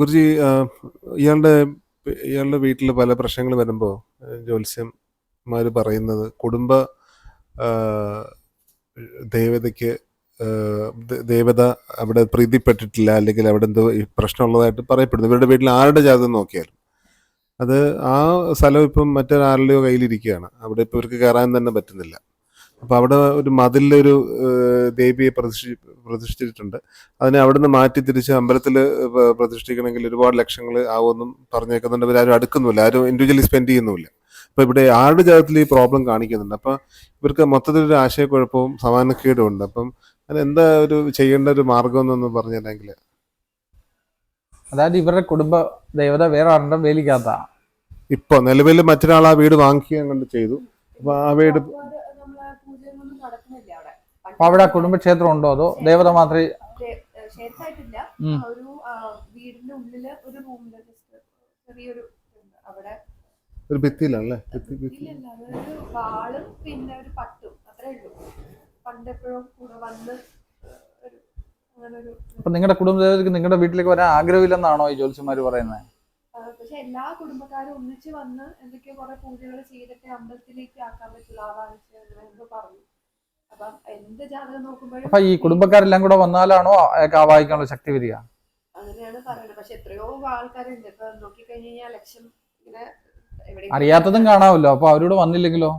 ഗുരുജി ഇയാളുടെ ഇയാളുടെ വീട്ടിൽ പല പ്രശ്നങ്ങൾ വരുമ്പോൾ ജ്യോത്സ്യന്മാർ പറയുന്നത് കുടുംബ ദേവതയ്ക്ക് ദേവത അവിടെ പ്രീതിപ്പെട്ടിട്ടില്ല അല്ലെങ്കിൽ അവിടെ എന്തോ പ്രശ്നമുള്ളതായിട്ട് പറയപ്പെടുന്നു. ഇവരുടെ വീട്ടിൽ ആരുടെ ജാതകം നോക്കിയാലും. അത് ആ സ്ഥലം ഇപ്പം മറ്റൊരാളുടെയോ കയ്യിലിരിക്കുകയാണ്. അവിടെ ഇപ്പോൾ ഇവർക്ക് കയറാൻ തന്നെ പറ്റുന്നില്ല. അപ്പോൾ അവിടെ ഒരു മതിലൊരു ദേവിയെ പ്രതിഷ്ഠി പ്രതിഷ്ഠിച്ചിട്ടുണ്ട്. അതിനെ അവിടുന്ന് മാറ്റി തിരിച്ച് അമ്പലത്തിൽ പ്രതിഷ്ഠിക്കണമെങ്കിൽ ഒരുപാട് ലക്ഷങ്ങൾ ആവുമെന്നും പറഞ്ഞേക്കുന്നുണ്ട്. ഇവരാരും അടുക്കുന്നില്ല ആരും ഇൻഡിവിജ്വലി സ്പെൻഡ് ചെയ്യുന്നുമില്ല. അപ്പോൾ ഇവിടെ ആരുടെ ജാതത്തിൽ ഈ പ്രോബ്ലം കാണിക്കുന്നുണ്ട്? അപ്പോൾ ഇവർക്ക് മൊത്തത്തിലൊരു ആശയക്കുഴപ്പവും സമാനക്കേടും ഉണ്ട് അപ്പം എന്താ ഒരു ചെയ്യേണ്ട ഒരു മാർഗം എന്നൊന്ന് പറഞ്ഞിട്ടുണ്ടെങ്കിൽ അതായത് ഇവരുടെ കുടുംബ ദേവത വേറെ ആരുടെ വേലിക്കാത്ത ഇപ്പൊ നിലവിൽ മറ്റൊരാൾ ആ വീട് വാങ്ങിക്കുകയും കൊണ്ട് ചെയ്തു. അപ്പൊ ആ വീട് അവിടെ അപ്പൊ അവിടെ കുടുംബക്ഷേത്രം ഉണ്ടോ അതോ ദേവത മാത്രമേ ക്ഷേത്രമായിട്ടില്ല. ഒരു വീടിന്റെ ഉള്ളിൽ ഒരു റൂമിൽ ചെറിയൊരു അവിടെ ഒരു ഭിത്തിയിലല്ലേ ഭിത്തി ഭിത്തി. ഇല്ലല്ല അതൊരു വാളും പിന്നെ ഒരു പട്ടും. അത്രേ ഉള്ളൂ. പണ്ടെപ്പോഴും കൂടെ വന്ന് ഒരു അങ്ങനെ ഒരു അപ്പൊ നിങ്ങളുടെ കുടുംബദേവതയ്ക്ക് നിങ്ങളുടെ വീട്ടിലേക്ക് വരാൻ ആഗ്രഹമില്ലെന്നാണോ ഈ ജ്യോത്സ്യന്മാർ പറയുന്നത് ആ, പക്ഷെ എല്ലാ കുടുംബക്കാരും ഒന്നിച്ച് വന്ന് എന്തൊക്കെയോ കുറെ പൂജകൾ ചെയ്തിട്ട് അമ്പലത്തിലേക്ക് ആക്കാൻ പറ്റുള്ളൂ. എന്തോ പറഞ്ഞു. അപ്പം ഈ കുടുംബക്കാരെല്ലാം കൂടെ വന്നാലാണോ അയാൾക്ക് ആവാഹിക്കാനുള്ള ശക്തി വരിക അങ്ങനെയാണ് പറയുന്നത്. പക്ഷെ എത്രയോ ആൾക്കാരുണ്ട്. ഇപ്പൊ ലക്ഷം അറിയാത്തതും കാണാമല്ലോ. അപ്പൊ അവരോട് വന്നില്ലെങ്കിലോ?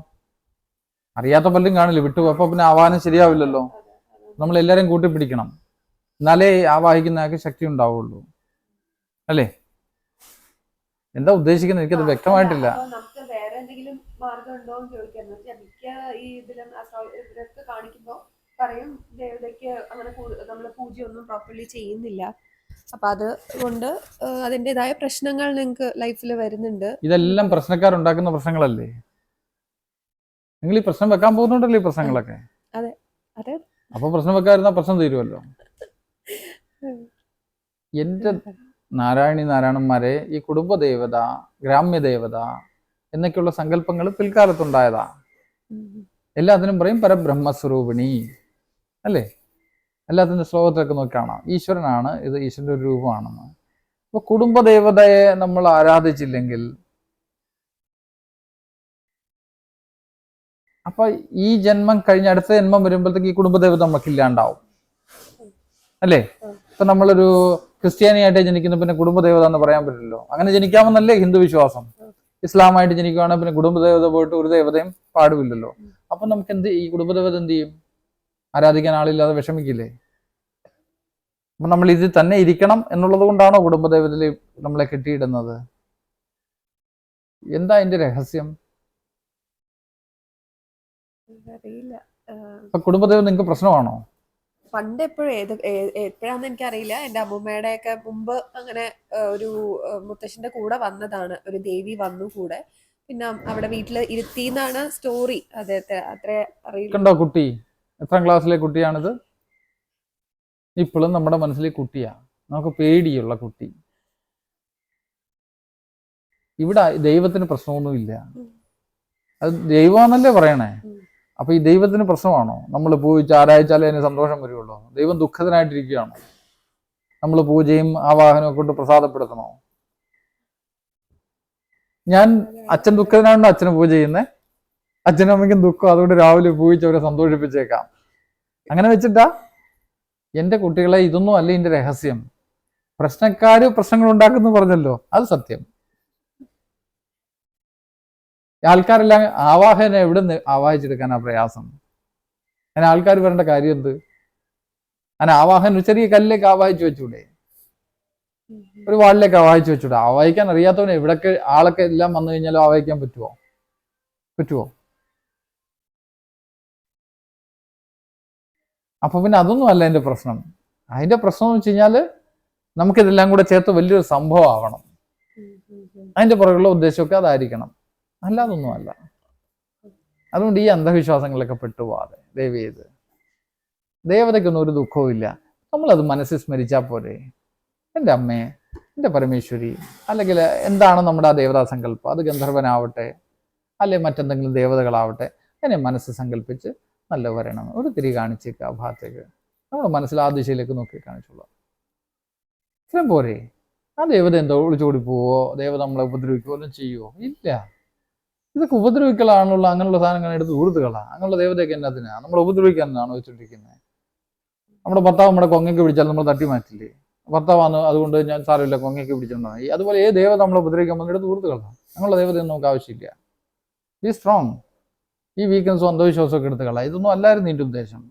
അറിയാത്ത പലരും കാണില്ല? വിട്ടു അപ്പൊ പിന്നെ ആവാഹനം ശരിയാവില്ലല്ലോ? നമ്മൾ എല്ലാവരും കൂട്ടിപ്പിടിക്കണം. എന്നാലേ ആവാഹിക്കുന്ന ആൾക്ക് ശക്തി ഉണ്ടാവുള്ളൂ. അല്ലേ? എന്താ ഉദ്ദേശിക്കുന്നത്? എനിക്കത് വ്യക്തമായിട്ടില്ല. നമുക്ക് വേറെ എന്തെങ്കിലും മാർഗം ഉണ്ടോ എന്ന് ഈ ഇതിലും ഇവരൊക്കെ കാണിക്കുമ്പോൾ പറയും ദേവതയ്ക്ക് അങ്ങനെ നമ്മൾ പൂജയൊന്നും പ്രോപ്പർലി ചെയ്യുന്നില്ല. അപ്പൊ അത് കൊണ്ട് അതിന്റെതായ അതിന്റേതായ പ്രശ്നങ്ങൾ നിങ്ങൾക്ക് ലൈഫിൽ വരുന്നുണ്ട്. ഇതെല്ലാം പ്രശ്നക്കാരുണ്ടാക്കുന്ന പ്രശ്നങ്ങളല്ലേ? നിങ്ങൾ ഈ പ്രശ്നം വെക്കാൻ പോകുന്നുണ്ടല്ലോ ഈ പ്രശ്നങ്ങളൊക്കെ. അതെ. അതെ. അപ്പൊ പ്രശ്നം വെക്കാതിരുന്ന പ്രശ്നം തീരുമല്ലോ എന്റെ നാരായണി നാരായണന്മാരെ ഈ കുടുംബ ദേവത ഗ്രാമ്യ ദേവത എന്നൊക്കെയുള്ള സങ്കല്പങ്ങൾ പിൽക്കാലത്തുണ്ടായതാ. എല്ലാത്തിനും പറയും പരബ്രഹ്മസ്വരൂപിണി. അല്ലേ? എല്ലാത്തിന്റെ ശ്ലോകത്തിലൊക്കെ നോക്കി കാണാം. ഈശ്വരനാണ് ഇത് ഈശ്വരന്റെ ഒരു രൂപമാണെന്ന്. അപ്പൊ കുടുംബദേവതയെ നമ്മൾ ആരാധിച്ചില്ലെങ്കിൽ അപ്പൊ ഈ ജന്മം കഴിഞ്ഞ അടുത്ത ജന്മം വരുമ്പോഴത്തേക്ക് ഈ കുടുംബദേവത നമുക്ക് ഇല്ലാണ്ടാവും. അല്ലേ? ഇപ്പൊ നമ്മളൊരു ക്രിസ്ത്യാനിയായിട്ട് ജനിക്കുന്ന പിന്നെ കുടുംബദേവത എന്ന് പറയാൻ പറ്റില്ലല്ലോ. അങ്ങനെ ജനിക്കാമെന്നല്ലേ ഹിന്ദു വിശ്വാസം ഇസ്ലാമായിട്ട് ജനിക്കുകയാണ് പിന്നെ കുടുംബദേവത പോയിട്ട് ഒരു ദേവതയും പാടുമില്ലല്ലോ. അപ്പൊ നമുക്ക് എന്ത് ഈ കുടുംബദേവത എന്ത് ചെയ്യും? ആരാധിക്കാൻ ആളില്ലാതെ വിഷമിക്കില്ലേ? അപ്പൊ നമ്മൾ ഇതിൽ തന്നെ ഇരിക്കണം എന്നുള്ളത് കൊണ്ടാണോ കുടുംബദേവതയിൽ നമ്മളെ കെട്ടിയിടുന്നത്? എന്താ അതിന്റെ രഹസ്യം? കുടുംബദേവത നിങ്ങൾക്ക് പ്രശ്നമാണോ? പണ്ട് എപ്പോഴും ഏത് എപ്പോഴാന്ന് എനിക്കറിയില്ല. എന്റെ അമ്മൂമ്മയുടെ ഒക്കെ മുമ്പ് അങ്ങനെ ഒരു മുത്തശ്ശിന്റെ കൂടെ വന്നതാണ്. ഒരു ദേവി വന്നു കൂടെ. പിന്നെ അവിടെ വീട്ടിൽ ഇരുത്തി എന്നാണ് സ്റ്റോറി അദ്ദേഹത്തെ അത്ര അറിയില്ല കുട്ടി? എത്രാം ക്ലാസ്സിലെ കുട്ടിയാണിത്? ഇപ്പോഴും നമ്മുടെ മനസ്സിലെ കുട്ടിയാ. നമുക്ക് പേടിയുള്ള കുട്ടി. ഇവിടെ ദൈവത്തിന് പ്രശ്നമൊന്നുമില്ല. അത് ദൈവമാണല്ലേ പറയണേ? ഉം. അപ്പൊ ഈ ദൈവത്തിന് പ്രശ്നമാണോ? നമ്മൾ പൂജിച്ച് ആരാധിച്ചാലേ അതിന് സന്തോഷം വരുള്ളൂ. ദൈവം ദുഃഖത്തിനായിട്ടിരിക്കുകയാണോ നമ്മൾ പൂജയും ആ വാഹനവും കൊണ്ട് പ്രസാദപ്പെടുത്തണോ? ഞാൻ അച്ഛൻ ദുഃഖത്തിനാണോ അച്ഛന് പൂജ ചെയ്യുന്നത് അച്ഛനും അമ്മയ്ക്കും ദുഃഖം. അതുകൊണ്ട് രാവിലെ പൂജിച്ച് അവരെ സന്തോഷിപ്പിച്ചേക്കാം. അങ്ങനെ വെച്ചിട്ടാ എന്റെ കുട്ടികളെ ഇതൊന്നും അല്ല ഇതിന്റെ രഹസ്യം. പ്രശ്നക്കാര് പ്രശ്നങ്ങൾ ഉണ്ടാക്കുന്നു പറഞ്ഞല്ലോ. അത് സത്യം. ആൾക്കാരെല്ലാം ആവാഹന എവിടെ നിന്ന് ആവാഹിച്ചെടുക്കാനാ പ്രയാസം? അങ്ങനെ ആൾക്കാർ വരേണ്ട കാര്യം എന്ത്? അങ്ങനെ ആവാഹനം ചെറിയ കല്ലിലേക്ക് ആവാഹിച്ചു വെച്ചൂടെ? ഒരു വാളിലേക്ക് ആവാഹിച്ചു വെച്ചൂടെ? ആവാഹിക്കാൻ അറിയാത്തവനെ ഇവിടൊക്കെ ആളൊക്കെ എല്ലാം വന്നു കഴിഞ്ഞാലും ആവാഹിക്കാൻ പറ്റുമോ പറ്റുമോ അപ്പൊ പിന്നെ അതൊന്നും അല്ല എന്റെ പ്രശ്നം. അതിന്റെ പ്രശ്നം എന്ന് വെച്ച് കഴിഞ്ഞാൽ നമുക്കിതെല്ലാം കൂടെ ചേർത്ത് വലിയൊരു സംഭവം ആവണം. അതിന്റെ പുറകുള്ള ഉദ്ദേശമൊക്കെ അതായിരിക്കണം. അല്ലാതൊന്നും അല്ല. അതുകൊണ്ട് ഈ അന്ധവിശ്വാസങ്ങളിലൊക്കെ പെട്ടുപോകാതെ ദയവ് ചെയ്ത് ദേവതയ്ക്കൊന്നും ഒരു ദുഃഖവും ഇല്ല. നമ്മളത് മനസ്സിൽ സ്മരിച്ചാൽ പോരെ. എന്റെ അമ്മയെ എന്റെ പരമേശ്വരി അല്ലെങ്കിൽ എന്താണ് നമ്മുടെ ആ ദേവതാ സങ്കല്പം? അത് ഗന്ധർവനാവട്ടെ അല്ലെ മറ്റെന്തെങ്കിലും ദേവതകളാവട്ടെ എന്നെ മനസ്സ് സങ്കല്പിച്ച് നല്ല വരണം ഒരു തിരി കാണിച്ചേക്ക് ആ ഭാഗത്തേക്ക്. നമ്മൾ മനസ്സിൽ ആ ദിശയിലേക്ക് നോക്കി കാണിച്ചോളൂ. ഇത്രയും പോരെ. ആ ദേവത എന്തോ ഒളിച്ചോടി പോവോ ദേവത നമ്മളെ ഉപദ്രവിക്കുകയോ ഒന്നും ചെയ്യുവോ? ഇല്ല. ഇതൊക്കെ ഉപദ്രവിക്കലാണുള്ള അങ്ങനെയുള്ള സാധനങ്ങൾ എടുത്ത് ദൂരത്തുകളാ അങ്ങനെയുള്ള ദേവതയൊക്കെ നമ്മൾ നമ്മളെ എന്നാണ് വെച്ചിട്ടിരിക്കുന്നത് നമ്മുടെ ഭർത്താവ് നമ്മുടെ കൊങ്ങയ്ക്ക് പിടിച്ചാൽ നമ്മൾ തട്ടി മാറ്റില്ലേ? ഭർത്താവാണ് അതുകൊണ്ട് ഞാൻ സാരമില്ല കൊങ്ങയ്ക്ക് പിടിച്ചോണ്ടാണ് അതുപോലെ ഏത് ദേവത നമ്മളെ ഉപദ്രവിക്കാൻ എടുത്ത് ദൂരത്തുകളാ അങ്ങനെയുള്ള ദേവതയൊന്നും നമുക്ക് ആവശ്യമില്ല. ബി സ്ട്രോങ് ഈ വീക്കെൻഡ്സും അന്ധവിശ്വാസമൊക്കെ എടുത്ത് കളാം ഇതൊന്നും അല്ലായിരുന്നു നിന്റെ ഉദ്ദേശം.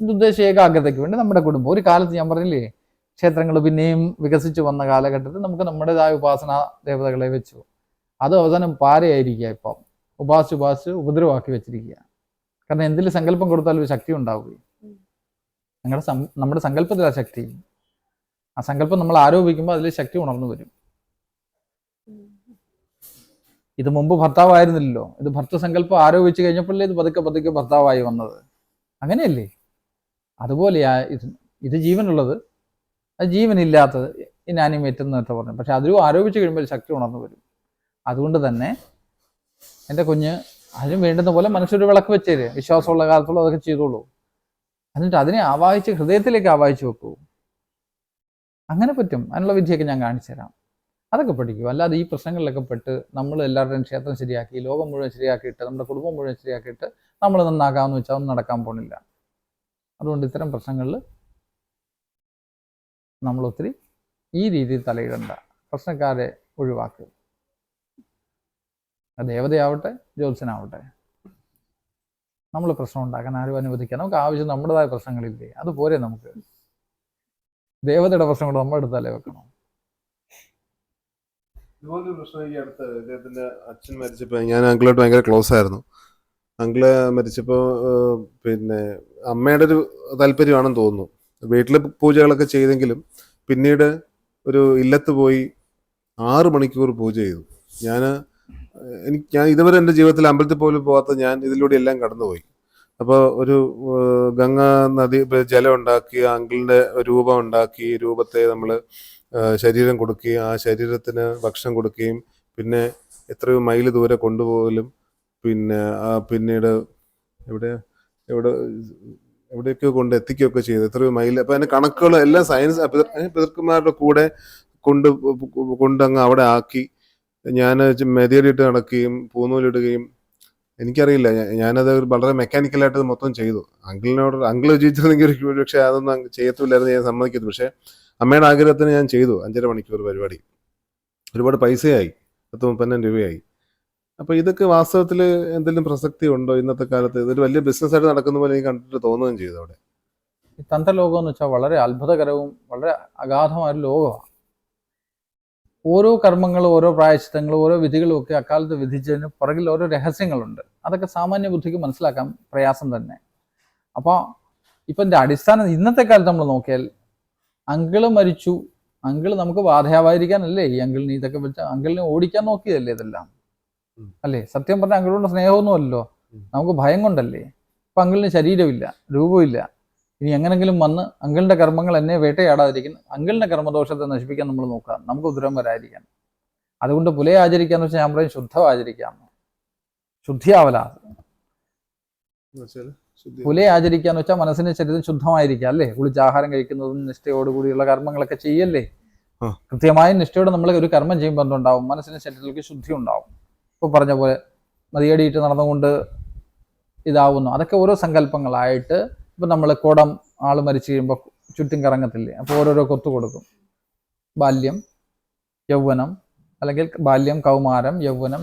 നിന്റെ ഉദ്ദേശം ഏകാഗ്രതയ്ക്ക് വേണ്ടി നമ്മുടെ കുടുംബം. ഒരു കാലത്ത് ഞാൻ പറഞ്ഞില്ലേ ക്ഷേത്രങ്ങൾ പിന്നെയും വികസിച്ചു വന്ന കാലഘട്ടത്തിൽ നമുക്ക് നമ്മുടേതായ ഉപാസന ദേവതകളെ വെച്ചു. അത് അവസാനം പാരയായിരിക്കുക ഇപ്പം. ഉപാസിച്ച് ഉപാസിച്ച് ഉപദ്രവമാക്കി വെച്ചിരിക്കുക. കാരണം എന്തിൽ സങ്കല്പം കൊടുത്താലും ഒരു ശക്തി ഉണ്ടാവുകയും. നിങ്ങളുടെ നമ്മുടെ ആ ശക്തി. ആ സങ്കല്പം നമ്മൾ ആരോപിക്കുമ്പോൾ അതിൽ ശക്തി ഉണർന്നു വരും. ഇത് മുമ്പ് ഭർത്താവായിരുന്നില്ലല്ലോ. ഇത് ഭർത്തസങ്കല്പം ആരോപിച്ചു കഴിഞ്ഞപ്പോഴല്ലേ ഇത് പതുക്കെ പതുക്കെ ഭർത്താവായി വന്നത്. അങ്ങനെയല്ലേ? അതുപോലെയാ ഇത് ഇത് ജീവനുള്ളത്. അത് ജീവനില്ലാത്തത് ഇനാനിമേറ്റ് എന്നൊക്കെ പറഞ്ഞു. പക്ഷെ അതിലും ആരോപിച്ചു കഴിയുമ്പോൾ ശക്തി ഉണർന്നു വരും. അതുകൊണ്ട് തന്നെ എന്റെ കുഞ്ഞ് അതിനും വേണ്ടുന്ന പോലെ മനസ്സൊരു വിളക്ക് വെച്ചേര്. വിശ്വാസമുള്ള കാലത്തോളം അതൊക്കെ ചെയ്തോളൂ. എന്നിട്ട് അതിനെ ആവാഹിച്ച് ഹൃദയത്തിലേക്ക് ആവാഹിച്ച് വെക്കൂ. അങ്ങനെ പറ്റും. അതിനുള്ള വിദ്യയൊക്കെ ഞാൻ കാണിച്ചു തരാം. അതൊക്കെ പഠിക്കും. അല്ലാതെ ഈ പ്രശ്നങ്ങളിലൊക്കെ പെട്ട് നമ്മൾ എല്ലാവരുടെയും ക്ഷേത്രം ശരിയാക്കി ലോകം മുഴുവൻ ശരിയാക്കിയിട്ട് നമ്മുടെ കുടുംബം മുഴുവൻ ശരിയാക്കിയിട്ട് നമ്മൾ നന്നാക്കാമെന്ന് വെച്ചാൽ ഒന്നും നടക്കാൻ പോണില്ല. അതുകൊണ്ട് ഇത്തരം പ്രശ്നങ്ങളിൽ നമ്മൾ ഒത്തിരി ഈ രീതിയിൽ തലയിടണ്ട. പ്രശ്നക്കാരെ ഒഴിവാക്കുക അത് ദേവതയാവട്ടെ ജ്യോത്സ്യനാവട്ടെ. നമ്മൾ പ്രശ്നം ഉണ്ടാക്കാൻ ആരും അനുവദിക്കാൻ. നമുക്ക് ആവശ്യം നമ്മുടേതായ പ്രശ്നങ്ങളില്ലേ? അത് പോരെ നമുക്ക്. ദേവതയുടെ പ്രശ്നം കൂടെ നമ്മുടെ അടുത്തല്ലേ വെക്കണം? ഇതുപോലൊരു പ്രശ്നം ഈ അടുത്ത് അച്ഛൻ മരിച്ചപ്പോൾ ഞാൻ അങ്കിളായിട്ട് ഭയങ്കര ക്ലോസ് ആയിരുന്നു. അങ്കിൾ മരിച്ചപ്പോൾ പിന്നെ അമ്മയുടെ ഒരു താല്പര്യമാണെന്ന് തോന്നുന്നു. വീട്ടിൽ പൂജകളൊക്കെ ചെയ്തെങ്കിലും പിന്നീട് ഒരു ഇല്ലത്ത് പോയി ആറ് മണിക്കൂർ പൂജ ചെയ്തു. ഞാൻ എനിക്ക് ഞാൻ ഇതുവരെ എന്റെ ജീവിതത്തിൽ അമ്പലത്തിൽ പോലും പോകാത്ത ഞാൻ ഇതിലൂടെ എല്ലാം കടന്നുപോയി. അപ്പോൾ ഒരു ഗംഗ നദി ജലം ഉണ്ടാക്കി അങ്കിളിന്റെ രൂപം ഉണ്ടാക്കി രൂപത്തെ നമ്മൾ ശരീരം കൊടുക്കുകയും ആ ശരീരത്തിന് ഭക്ഷണം കൊടുക്കുകയും പിന്നെ എത്രയോ മൈൽ ദൂരെ കൊണ്ടുപോകലും പിന്നെ ആ പിന്നീട് എവിടെ എവിടെ എവിടെയൊക്കെയോ കൊണ്ട് എത്തിക്കുകയൊക്കെ ചെയ്തു. എത്രയോ മൈൽ അപ്പൊ അതിന്റെ കണക്കുകൾ എല്ലാം സയൻസ് പിതൃക്കന്മാരുടെ കൂടെ കൊണ്ട് കൊണ്ടങ്ങ് അവിടെ ആക്കി ഞാൻ മെതിയടിയിട്ട് നടക്കുകയും പൂന്നൂലിടുകയും എനിക്കറിയില്ല. ഞാനത് വളരെ മെക്കാനിക്കലായിട്ട് മൊത്തം ചെയ്തു. അങ്കിളിനോട് അങ്കിൾ ജീവിച്ചിരുന്നെങ്കിൽ പക്ഷേ അതൊന്നും ചെയ്യത്തില്ലായിരുന്നു ഞാൻ സമ്മതിക്കുന്നു പക്ഷേ അമ്മയുടെ ആഗ്രഹത്തിന് ഞാൻ ചെയ്തു. അഞ്ചര മണിക്കൂർ പരിപാടി. ഒരുപാട് പൈസയായി. പത്ത് മുപ്പതിനായിരം രൂപയായി. അപ്പോൾ ഇതൊക്കെ വാസ്തവത്തിൽ എന്തെങ്കിലും പ്രസക്തി ഉണ്ടോ ഇന്നത്തെ കാലത്ത്? ഇതൊരു വലിയ ബിസിനസ്സായിട്ട് നടക്കുന്ന പോലെ എനിക്ക് കണ്ടിട്ട് തോന്നുകയും ചെയ്തു അവിടെ. തന്ത്രലോകം എന്ന് വെച്ചാൽ വളരെ അത്ഭുതകരവും വളരെ അഗാധമായ ഒരു ലോകമാണ്. ഓരോ കർമ്മങ്ങളും ഓരോ പ്രായശ്ചിത്തങ്ങളും ഓരോ വിധികളും ഒക്കെ അക്കാലത്ത് വിധിച്ചതിന് പുറകിൽ ഓരോ രഹസ്യങ്ങളുണ്ട്. അതൊക്കെ സാമാന്യ ബുദ്ധിക്ക് മനസ്സിലാക്കാൻ പ്രയാസം തന്നെ. അപ്പോൾ ഇപ്പം എന്റെ അടിസ്ഥാനം ഇന്നത്തെ കാലത്ത് നമ്മൾ നോക്കിയാൽ അങ്കിൾ മരിച്ചു. അങ്കിൾ നമുക്ക് ബാധയാവാതിരിക്കാനല്ലേ? ഈ അങ്കിളിന് ഇതൊക്കെ വെച്ച അങ്കിളിനെ ഓടിക്കാൻ നോക്കിയതല്ലേ ഇതെല്ലാം. അല്ലേ? സത്യം പറഞ്ഞാൽ അങ്കിളോട് സ്നേഹമൊന്നുമല്ലോ നമുക്ക് ഭയം കൊണ്ടല്ലേ? ഇപ്പം അങ്കിളിന് ശരീരമില്ല രൂപമില്ല. ഇനി എങ്ങനെങ്കിലും വന്ന് അങ്കിളിന്റെ കർമ്മങ്ങൾ എന്നെ വേട്ടയാടാതിരിക്കുന്നു അങ്കിളിന്റെ കർമ്മദോഷത്തെ നശിപ്പിക്കാൻ നമ്മൾ നോക്കാം നമുക്ക് ഉദരം വരാതിരിക്കാൻ. അതുകൊണ്ട് പുലയെ ആചരിക്കാന്ന് വെച്ചാൽ ഞാൻ പറയും ശുദ്ധം ആചരിക്കാം ശുദ്ധിയാവല പുലയെ ആചരിക്കാന്ന് വെച്ചാൽ മനസ്സിന്റെ ശരീരം ശുദ്ധമായിരിക്കുക അല്ലേ? കുളിച്ച് ആഹാരം കഴിക്കുന്നതും നിഷ്ഠയോടുകൂടിയുള്ള കർമ്മങ്ങളൊക്കെ ചെയ്യല്ലേ. കൃത്യമായ നിഷ്ഠയോടെ നമ്മൾ ഒരു കർമ്മം ചെയ്യുമ്പോൾ എന്തുണ്ടാവും? മനസ്സിന്റെ ശരീരത്തിലേക്ക് ശുദ്ധി ഉണ്ടാവും. ഇപ്പൊ പറഞ്ഞ പോലെ മതിയടിയിട്ട് നടന്നുകൊണ്ട് ഇതാവുന്നു. അതൊക്കെ ഓരോ സങ്കല്പങ്ങളായിട്ട് ഇപ്പൊ നമ്മൾ കുടം ആൾ മരിച്ചു കഴിയുമ്പോൾ ചുറ്റും കറങ്ങത്തില്ലേ? അപ്പോൾ ഓരോരോ കൊത്തു കൊടുക്കും. ബാല്യം യൗവനം അല്ലെങ്കിൽ ബാല്യം കൗമാരം യൗവനം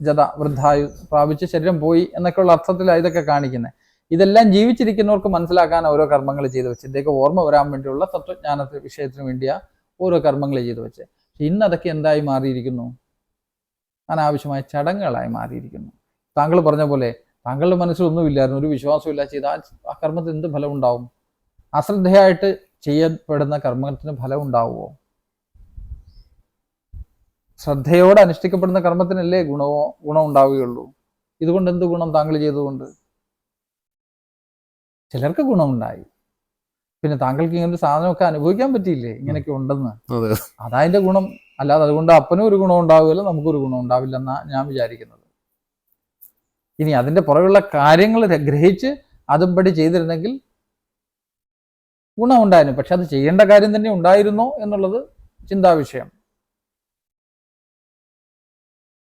ജത വൃദ്ധായു പ്രാപിച്ച് ശരീരം പോയി എന്നൊക്കെയുള്ള അർത്ഥത്തിലാണ് ഇതൊക്കെ കാണിക്കുന്നത് ഇതെല്ലാം ജീവിച്ചിരിക്കുന്നവർക്ക് മനസ്സിലാക്കാൻ ഓരോ കർമ്മങ്ങൾ ചെയ്തു വെച്ച്. ഇതൊക്കെ ഓർമ്മ വരാൻ വേണ്ടിയുള്ള തത്വജ്ഞാന വിഷയത്തിന് വേണ്ടിയാ ഓരോ കർമ്മങ്ങൾ ചെയ്തു വെച്ച്. ഇന്ന് അതൊക്കെ എന്തായി മാറിയിരിക്കുന്നു? അനാവശ്യമായ ചടങ്ങുകളായി മാറിയിരിക്കുന്നു. താങ്കൾ പറഞ്ഞ പോലെ താങ്കളുടെ മനസ്സിലൊന്നുമില്ലായിരുന്നു ഒരു വിശ്വാസമില്ല ചെയ്ത ആ കർമ്മത്തിന് എന്ത് ഫലം ഉണ്ടാവും അശ്രദ്ധയായിട്ട് ചെയ്യപ്പെടുന്ന കർമ്മത്തിന് ഫലം ഉണ്ടാവുമോ ശ്രദ്ധയോടെ അനുഷ്ഠിക്കപ്പെടുന്ന കർമ്മത്തിനല്ലേ ഗുണമോ ഗുണം ഉണ്ടാവുകയുള്ളൂ. ഇതുകൊണ്ട് എന്ത് ഗുണം താങ്കൾ ചെയ്തുകൊണ്ട് ചിലർക്ക് ഗുണമുണ്ടായി. പിന്നെ താങ്കൾക്ക് ഇങ്ങനത്തെ സാധനമൊക്കെ അനുഭവിക്കാൻ പറ്റിയില്ലേ? ഇങ്ങനെയൊക്കെ ഉണ്ടെന്ന്. അതെ. അതതിന്റെ ഗുണം. അല്ലാതെ അതുകൊണ്ട് അപ്പനും ഒരു ഗുണം ഉണ്ടാവില്ല നമുക്കൊരു ഗുണം ഉണ്ടാവില്ലെന്നാണ് ഞാൻ വിചാരിക്കുന്നത്. ഇനി അതിന്റെ പുറകുള്ള കാര്യങ്ങൾ ഗ്രഹിച്ച് അതുംപടി ചെയ്തിരുന്നെങ്കിൽ ഗുണമുണ്ടായിരുന്നു. പക്ഷെ അത് ചെയ്യേണ്ട കാര്യം തന്നെ ഉണ്ടായിരുന്നോ എന്നുള്ളത് ചിന്താവിഷയം.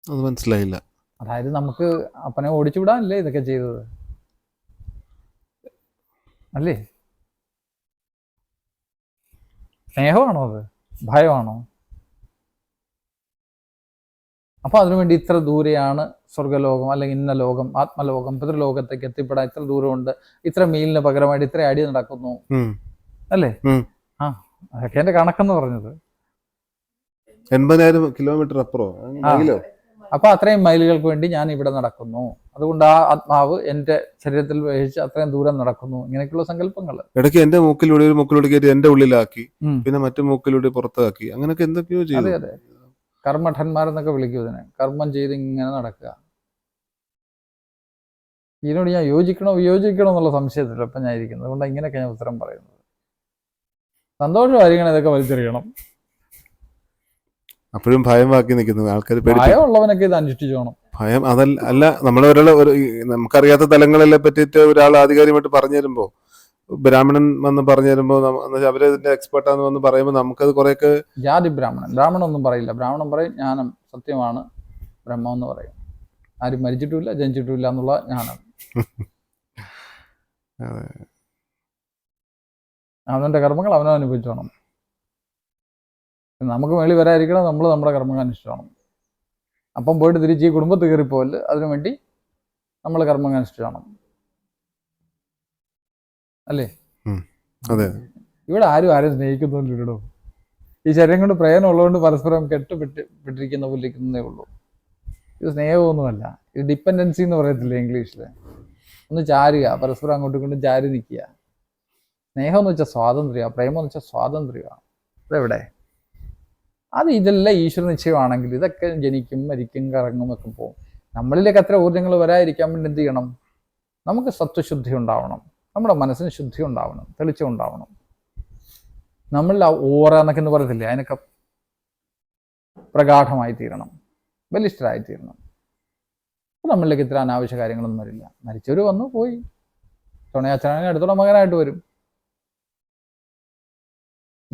അത് മനസ്സിലായില്ല. അതായത് നമുക്ക് അപ്പനെ ഓടിച്ചു വിടാനല്ലേ ഇതൊക്കെ ചെയ്തത്? അല്ലേ? സ്നേഹമാണോ അത്? ഭയമാണോ? അപ്പോൾ അതിനുവേണ്ടി ഇത്ര ദൂരെയാണ് സ്വർഗലോകം അല്ലെങ്കിൽ ഇന്ന ലോകം ആത്മലോകം പിതൃലോകത്തേക്ക് എത്തിപ്പെടാൻ ഇത്ര ദൂരമുണ്ട് ഇത്ര മീലിന് പകരമായിട്ട് ഇത്ര അടി നടക്കുന്നു. അല്ലേ? ആ അതൊക്കെ എന്റെ കണക്കെന്ന് പറഞ്ഞത്. എൺപതിനായിരം കിലോമീറ്റർ അപ്പുറോ അപ്പൊ അത്രയും മൈലുകൾക്ക് വേണ്ടി ഞാൻ ഇവിടെ നടക്കുന്നു. അതുകൊണ്ട് ആ ആത്മാവ് എന്റെ ശരീരത്തിൽ വഹിച്ച് അത്രയും ദൂരം നടക്കുന്നു. ഇങ്ങനെയൊക്കെയുള്ള സങ്കല്പങ്ങൾ ഇടയ്ക്ക് എന്റെ മൂക്കിലൂടെ ഒരു മൂക്കിലൂടെ കയറ്റി എന്റെ ഉള്ളിലാക്കി പിന്നെ മറ്റു മൂക്കിലൂടെ പുറത്താക്കി അങ്ങനെയൊക്കെ എന്തൊക്കെയോ അതെ ചെയ്തു അതെ. കർമ്മഠന്മാരെന്നൊക്കെ വിളിക്കും ഇതിനെ. കർമ്മം ചെയ്ത് ഇങ്ങനെ നടക്കുക. ഇതിനോട് ഞാൻ യോജിക്കണോ വിയോജിക്കണോ എന്നുള്ള സംശയത്തില്ല ഇപ്പം ഞാൻ ഇരിക്കുന്നത്. അതുകൊണ്ട് ഇങ്ങനെയൊക്കെ ഞാൻ ഉത്തരം പറയുന്നത്. സന്തോഷമായിരിക്കണം ഇതൊക്കെ വലിച്ചെറിയണം. അപ്പോഴും ഭയം ബാക്കി നിൽക്കുന്നു. ആൾക്കാർ ഭയമുള്ളവനൊക്കെ ഇത് അനുഷ്ഠിച്ചോണം ഭയം ഭയം അതല്ല അല്ല നമ്മൾ ഒരാൾ ഒരു നമുക്കറിയാത്ത തലങ്ങളെ പറ്റിയിട്ട് ഒരാൾ ആധികാരികമായിട്ട് പറഞ്ഞു തരുമ്പോൾ ബ്രാഹ്മണൻ വന്ന് പറഞ്ഞു തരുമ്പോൾ അവർ ഇതിന്റെ എക്സ്പെർട്ടാന്ന് വന്ന് പറയുമ്പോൾ നമുക്കത് കുറെയൊക്കെ ജാതി ബ്രാഹ്മണൻ. ബ്രാഹ്മണൻ ഒന്നും പറയില്ല. ബ്രാഹ്മണൻ പറയും ജ്ഞാനം സത്യമാണ്. ബ്രഹ്മം എന്ന് പറയും. ആരും മരിച്ചിട്ടുമില്ല ജനിച്ചിട്ടുമില്ല എന്നുള്ള ഞാനാണ്. അവനവന്റെ കർമ്മങ്ങൾ അവനവൻ അനുഭവിച്ചോണം. നമുക്ക് മേളിൽ വരാതിരിക്കണം നമ്മൾ നമ്മുടെ കർമ്മങ്ങൾ അനുഷ്ഠിച്ചോണം. അപ്പം പോയിട്ട് തിരിച്ച് ഈ കുടുംബത്തിൽ കയറിപ്പോൽ അതിനുവേണ്ടി നമ്മൾ കർമ്മങ്ങൾ അനുഷ്ഠിച്ചോണം. അല്ലേ? അതെ. ഇവിടെ ആരും ആരും സ്നേഹിക്കുന്നില്ലടോ ഈ ശരീരം കൊണ്ട് പ്രയോജനം ഉള്ളതുകൊണ്ട് പരസ്പരം കെട്ടുപെട്ട് പെട്ടിരിക്കുന്ന പോലെ ഇരിക്കുന്നേ ഉള്ളൂ. ഇത് സ്നേഹമൊന്നുമല്ല. ഇത് ഡിപ്പെൻഡൻസി എന്ന് പറയത്തില്ലേ ഇംഗ്ലീഷിൽ ഒന്ന് ചാരുക. പരസ്പരം അങ്ങോട്ടും ഇങ്ങോട്ടും ചാരി നിൽക്കുക. സ്നേഹം എന്ന് വെച്ചാൽ സ്വാതന്ത്ര്യമാണ് പ്രേമം എന്ന് വെച്ചാൽ സ്വാതന്ത്ര്യമാണ് അതെവിടെ? അത് ഇതെല്ലാം ഈശ്വര നിശ്ചയമാണെങ്കിൽ ഇതൊക്കെ ജനിക്കും മരിക്കും കറങ്ങും ഒക്കെ പോകും നമ്മളിലേക്ക് അത്ര ഊർജങ്ങൾ വരാതിരിക്കാൻ വേണ്ടി എന്ത് ചെയ്യണം? നമുക്ക് സത്വശുദ്ധി ഉണ്ടാവണം. നമ്മുടെ മനസ്സിന് ശുദ്ധി ഉണ്ടാവണം തെളിച്ചം ഉണ്ടാവണം. നമ്മളിൽ ആ ഓറ എന്നൊക്കെ എന്ന് പറയത്തില്ലേ? അതിനൊക്കെ പ്രഗാഠമായി തീരണം. ബലിഷ്ഠരായി തീരണം അപ്പൊ നമ്മളിലേക്ക് ഇത്ര അനാവശ്യ കാര്യങ്ങളൊന്നും വരില്ല. മരിച്ചവർ വന്നു പോയി. തുണയാച്ചനാണെങ്കിൽ അടുത്തുള്ള മകനായിട്ട് വരും.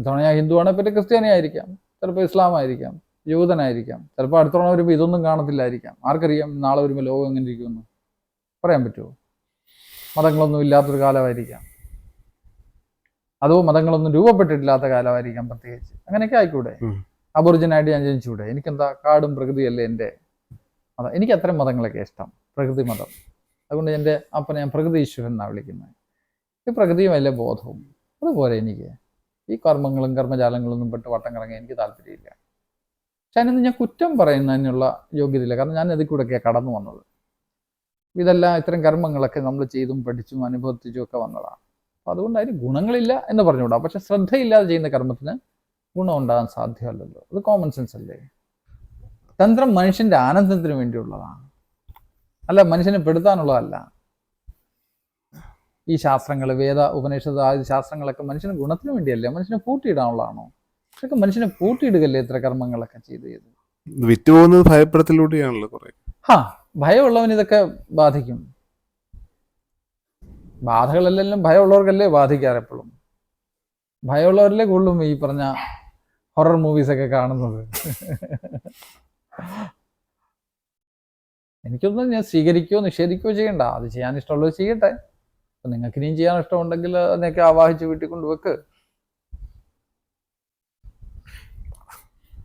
തുണയാ ഹിന്ദുവാണെങ്കിൽ പിന്നെ ക്രിസ്ത്യാനി ആയിരിക്കാം ചിലപ്പോൾ ഇസ്ലാം ആയിരിക്കാം യൂതനായിരിക്കാം. ചിലപ്പോൾ അടുത്തുള്ള വരുമ്പോൾ ഇതൊന്നും കാണത്തില്ലായിരിക്കാം. ആർക്കറിയാം നാളെ വരുമ്പോൾ ലോകം എങ്ങനെ ഇരിക്കുമെന്ന്? പറയാൻ പറ്റുമോ? മതങ്ങളൊന്നും ഇല്ലാത്തൊരു കാലമായിരിക്കാം. അതോ മതങ്ങളൊന്നും രൂപപ്പെട്ടിട്ടില്ലാത്ത കാലമായിരിക്കാം പ്രത്യേകിച്ച്. അങ്ങനെയൊക്കെ ആയിക്കൂടെ. അബോറിജിനായിട്ട് ഞാൻ ജനിച്ചുകൂടെ? എനിക്കെന്താ കാടും പ്രകൃതിയല്ലേ എന്റെ? മതം എനിക്ക് അത്തരം മതങ്ങളൊക്കെ ഇഷ്ടം. പ്രകൃതി മതം. അതുകൊണ്ട് എന്റെ അപ്പനെ ഞാൻ പ്രകൃതി ഈശ്വരൻ എന്നാണ് വിളിക്കുന്നത്. ഈ പ്രകൃതിയും വലിയ ബോധവും? അതുപോലെ എനിക്ക്. ഈ കർമ്മങ്ങളും കർമ്മജാലങ്ങളൊന്നും പെട്ട് വട്ടം കറങ്ങാൻ എനിക്ക് താല്പര്യമില്ല. പക്ഷെ അതിനൊന്നും ഞാൻ കുറ്റം പറയുന്നതിനുള്ള യോഗ്യതയില്ല. കാരണം ഞാൻ ഇതിൽ കൂടെയൊക്കെയാണ് കടന്നു വന്നത്. ഇതെല്ലാം ഇത്തരം കർമ്മങ്ങളൊക്കെ നമ്മൾ ചെയ്തും പഠിച്ചും അനുഭവിച്ചും ഒക്കെ വന്നതാണ്. അപ്പോൾ അതുകൊണ്ട് അതിന് ഗുണങ്ങളില്ല എന്ന് പറഞ്ഞുകൂടാ. പക്ഷെ ശ്രദ്ധയില്ലാതെ ചെയ്യുന്ന കർമ്മത്തിന് ഗുണം ഉണ്ടാകാൻ സാധ്യമല്ലല്ലോ. അത് കോമൺ സെൻസ് അല്ലേ? തന്ത്രം മനുഷ്യന്റെ ആനന്ദത്തിന് വേണ്ടിയുള്ളതാണ്. അല്ല മനുഷ്യനെ പെടുത്താനുള്ളതല്ല. ഈ ശാസ്ത്രങ്ങൾ വേദ ഉപനിഷത് ആദ്യ ശാസ്ത്രങ്ങളൊക്കെ മനുഷ്യന് ഗുണത്തിന് വേണ്ടിയല്ലേ? മനുഷ്യനെ പൂട്ടിയിടാനുള്ളതാണോ? ഇതൊക്കെ മനുഷ്യനെ പൂട്ടിയിടുകയല്ലേ ഇത്ര കർമ്മങ്ങളൊക്കെ ചെയ്ത് ചെയ്ത് വിറ്റുപോകുന്നത് ഭയപ്പെടത്തിലൂടെയാണല്ലോ കുറെ. ഹാ ഭയമുള്ളവൻ ഇതൊക്കെ ബാധിക്കും. ബാധകളല്ലെല്ലാം ഭയമുള്ളവർക്കല്ലേ ബാധിക്കാറെപ്പോഴും എപ്പോഴും? ഭയമുള്ളവരല്ലേ കൂടുതലും ഈ പറഞ്ഞ ഹൊറർ മൂവീസ് ഒക്കെ കാണുന്നത്. എനിക്കൊന്നും ഞാൻ സ്വീകരിക്കുകയോ നിഷേധിക്കുകയോ ചെയ്യണ്ട. അത് ചെയ്യാൻ ഇഷ്ടമുള്ളത് ചെയ്യട്ടെ. അപ്പൊ നിങ്ങൾക്ക് ഇനിയും ചെയ്യാൻ ഇഷ്ടമുണ്ടെങ്കിൽ അതിനൊക്കെ ആവാഹിച്ച് വീട്ടിൽ കൊണ്ടുവെക്ക്.